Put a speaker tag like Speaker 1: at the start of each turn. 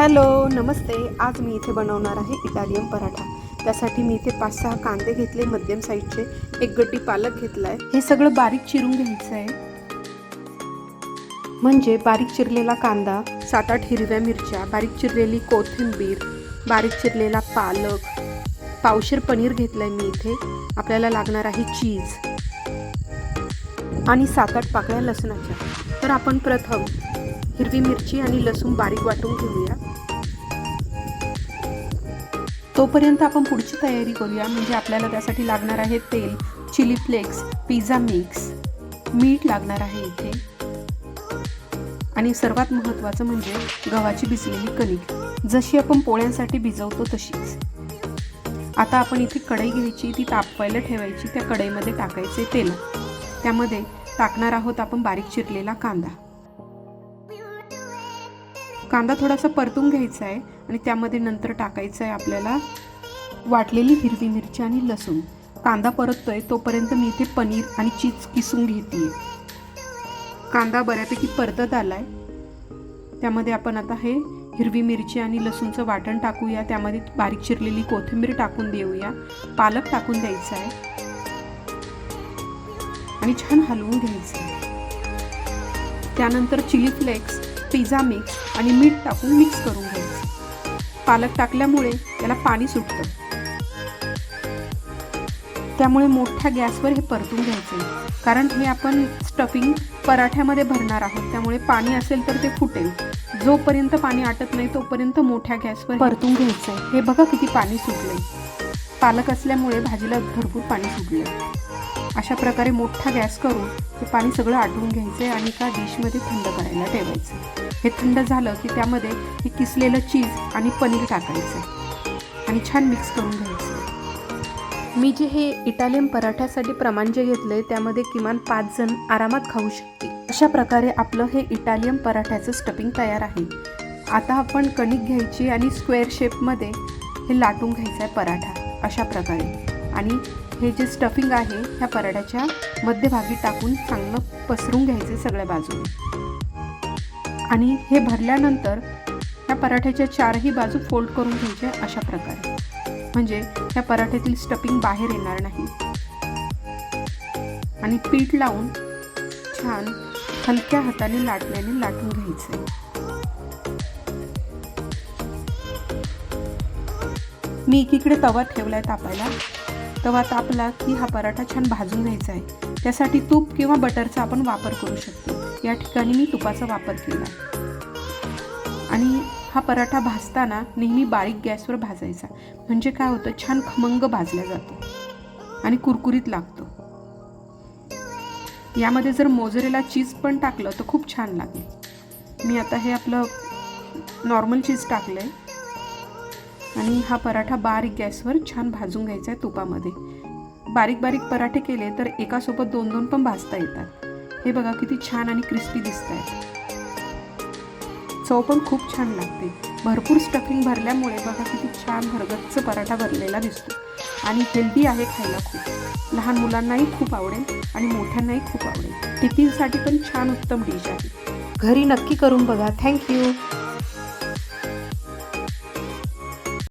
Speaker 1: Hello नमस्ते. आज मी इथे बनवणार आहे इटालियन पराठा. त्यासाठी मी इथे पाच सहा कांदे घेतले मध्यम साईजचे. एक गड्डी पालक घेतलाय. हे सगळं बारीक चिरून घ्यायचं आहे. म्हणजे बारीक चिरलेला कांदा सात आठ हिरव्या मिरच्या बारीक चिरलेली कोथिंबीर बारीक चिरलेला पालक पावशेर पनीर घेतलंय मी इथे. आपल्याला लागणार आहे चीज. आणि सात आठ पाकळ्या लसणाच्या. तर आपण प्रथम हिरवी मिरची आणि लसूण बारीक वाटून घेऊया. तोपर्यंत आपण पुढची तयारी करूया म्हणजे आपल्याला त्यासाठी लागणार आहे तेल चिली फ्लेक्स पिझ्झा मिक्स. मीठ लागणार आहे इथे. आणि सर्वात महत्त्वाचं म्हणजे गव्हाची भिजलेली कणिक. जशी आपण पोळ्यांसाठी भिजवतो तशीच. आता आपण इथे कढई घ्यायची ती तापवायला ठेवायची त्या कढईमध्ये टाकायचे तेल. त्यामध्ये टाकणार आहोत आपण बारीक चिरलेला कांदा. कांदा थोडासा परतून घ्यायचा आहे आणि त्यामध्ये नंतर टाकायचं आहे आपल्याला वाटलेली हिरवी मिरची आणि लसूण. कांदा परततोय तोपर्यंत मी इथे पनीर आणि चीज किसून घेते कांदा बऱ्यापैकी परतत आलाय. त्यामध्ये आपण आता हे हिरवी मिरची आणि लसूणचं वाटण टाकूया. त्यामध्ये बारीक चिरलेली कोथिंबीर टाकून देऊया. पालक टाकून द्यायचा आहे. आणि छान हलवून घ्यायचं आहे. त्यानंतर चिली फ्लेक्स पिझ्झा मिक्स आणि मीठ टाकून मिक्स करून घ्यायचं. पालक टाकल्यामुळे त्याला पाणी सुटतं. त्यामुळे मोठ्या गॅसवर हे परतून घ्यायचे कारण हे आपण स्टफिंग पराठ्यामध्ये भरणार आहोत. त्यामुळे पाणी असेल तर ते फुटेल. जोपर्यंत पाणी आटत नाही तोपर्यंत मोठ्या गॅसवर परतून घ्यायचं हे बघा किती पाणी सुटलंय. पालक असल्यामुळे भाजीला भरपूर पाणी सुटलं अशा प्रकारे मोठा गॅस करून हे पाणी सगळं आटवून घ्यायचं आहे आणि एका डिशमध्ये थंड करायला ठेवायचं. हे थंड झालं की त्यामध्ये हे किसलेलं चीज आणि पनीर टाकायचं आणि छान मिक्स करून घ्यायचं. मी जे हे इटालियन पराठ्यासाठी प्रमाण जे घेतलं आहे त्यामध्ये किमान पाच जण आरामात खाऊ शकते अशा प्रकारे आपलं हे इटालियन पराठ्याचं स्टफिंग तयार आहे. आता आपण कणिक घ्यायची आणि स्क्वेअर शेपमध्ये हे लाटून घ्यायचं आहे पराठा. अशा प्रकारे. आणि हे जे स्टफिंग आहे ह्या पराठ्याच्या मध्यभागी टाकून चांगलं पसरून घ्यायचे सगळ्या बाजूने. आणि हे भरल्यानंतर ह्या पराठ्याच्या चारही बाजू फोल्ड करून घ्यायचे अशा प्रकारे. म्हणजे ह्या पराठ्यातील स्टफिंग बाहेर येणार नाही. आणि पीठ लावून छान हलक्या हाताने लाटण्याने लाटून घ्यायचे मी एकीकडे तवा ठेवलाय तापायला. तवा तापला की हा पराठा छान भाजून घ्यायचा आहे. त्यासाठी तूप किंवा बटरचा आपण वापर करू शकतो. या ठिकाणी मी तुपाचा वापर केला आणि हा पराठा भाजताना नेहमी बारीक गॅसवर भाजायचा. म्हणजे काय होतं? छान खमंग भाजला जातो. आणि कुरकुरीत लागतो. यामध्ये जर मोजरेला चीज पण टाकलं तर खूप छान लागेल. मी आता हे आपलं नॉर्मल चीज टाकलं आहे आणि हा पराठा बारीक गॅसवर छान भाजून घ्यायचा आहे तुपामध्ये. बारीक बारीक पराठे केले तर एकासोबत दोन दोन पण भाजता येतात. हे बघा किती छान आणि क्रिस्पी दिसत आहे चव पण खूप छान लागते. भरपूर स्टफिंग भरल्यामुळे बघा किती छान भरगच्च पराठा भरलेला दिसतो. आणि हेल्दी आहे खायला खूप. लहान मुलांनाही खूप आवडेल आणि मोठ्यांनाही खूप आवडेल. टिफिनसाठी पण छान उत्तम डिश आहे. घरी नक्की करून बघा. थँक्यू